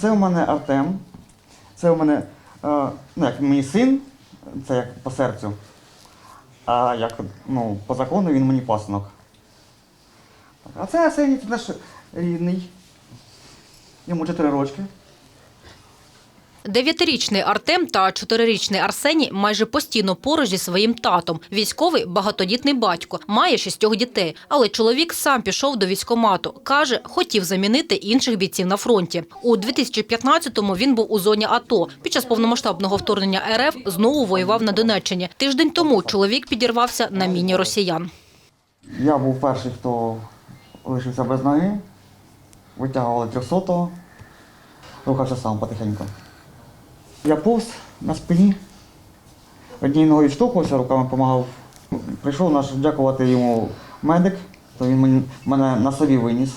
Це у мене Артем. Це у мене е, ну, як мій син, це як по серцю. А як ну, по закону він мені пасунок. А це Арсеній, це наш рідний. Йому 4 рочки. Дев'ятирічний Артем та чотирирічний Арсеній майже постійно поруч зі своїм татом. Військовий багатодітний батько, має шістьох дітей. Але чоловік сам пішов до військомату. Каже, хотів замінити інших бійців на фронті. У 2015-му він був у зоні АТО. Під час повномасштабного вторгнення РФ знову воював на Донеччині. Тиждень тому чоловік підірвався на міні росіян. Я був перший, хто лишився без ноги. Витягували 300-го. Рухався сам потихеньку. Я повз на спині. Однією ногою штовхувався, руками допомагав. Прийшов наш дякувати йому медик, то він мене на собі виніс.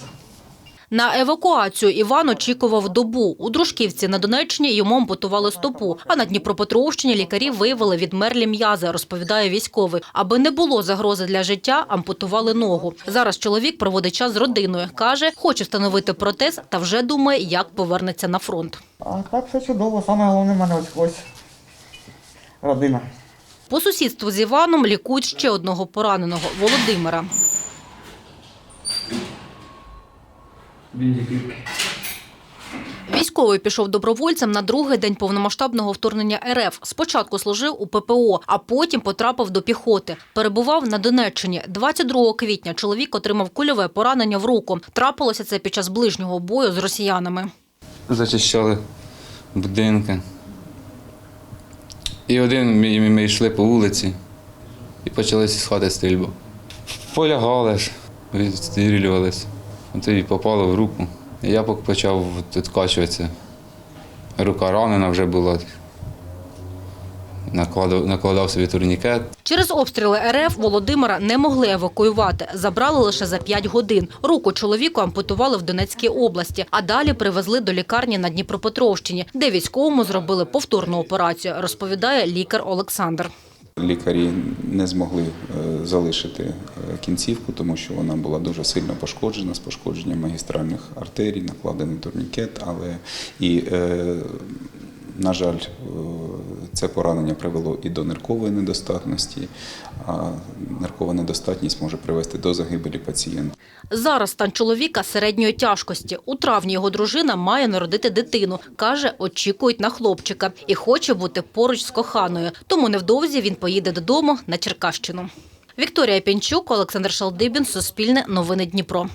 На евакуацію Іван очікував добу. У Дружківці на Донеччині йому ампутували стопу, а на Дніпропетровщині лікарі виявили відмерлі м'язи, розповідає військовий. Аби не було загрози для життя, ампутували ногу. Зараз чоловік проводить час з родиною. Каже, хоче встановити протез та вже думає, як повернеться на фронт. А так все чудово. Саме головне в мене ось ось родина. По сусідству з Іваном лікують ще одного пораненого Володимира. Військовий пішов добровольцем на другий день повномасштабного вторгнення РФ. Спочатку служив у ППО, а потім потрапив до піхоти. Перебував на Донеччині. 22 квітня чоловік отримав кульове поранення в руку. Трапилося це під час ближнього бою з росіянами. Зачищали будинки. І один ми, ми йшли по вулиці і почалися з хати стрільбу. Полягали ж, відстрілювались. От і попало в руку. І я почав відкачуватися. Рука ранена вже була. Накладав, накладав собі турнікет. Через обстріли РФ Володимира не могли евакуювати. Забрали лише за 5 годин. Руку чоловіку ампутували в Донецькій області, а далі привезли до лікарні на Дніпропетровщині, де військовому зробили повторну операцію, розповідає лікар Олександр. Лікарі не змогли е, залишити е, кінцівку, тому що вона була дуже сильно пошкоджена з пошкодженням магістральних артерій, накладений турнікет, але і, е, на жаль, це поранення привело і до ниркової недостатності, а ниркова недостатність може привести до загибелі пацієнта. Зараз стан чоловіка середньої тяжкості. У травні його дружина має народити дитину. Каже, очікують на хлопчика і хоче бути поруч з коханою. Тому невдовзі він поїде додому на Черкащину. Вікторія Пінчук, Олександр Шалдибін, Суспільне, Новини Дніпро.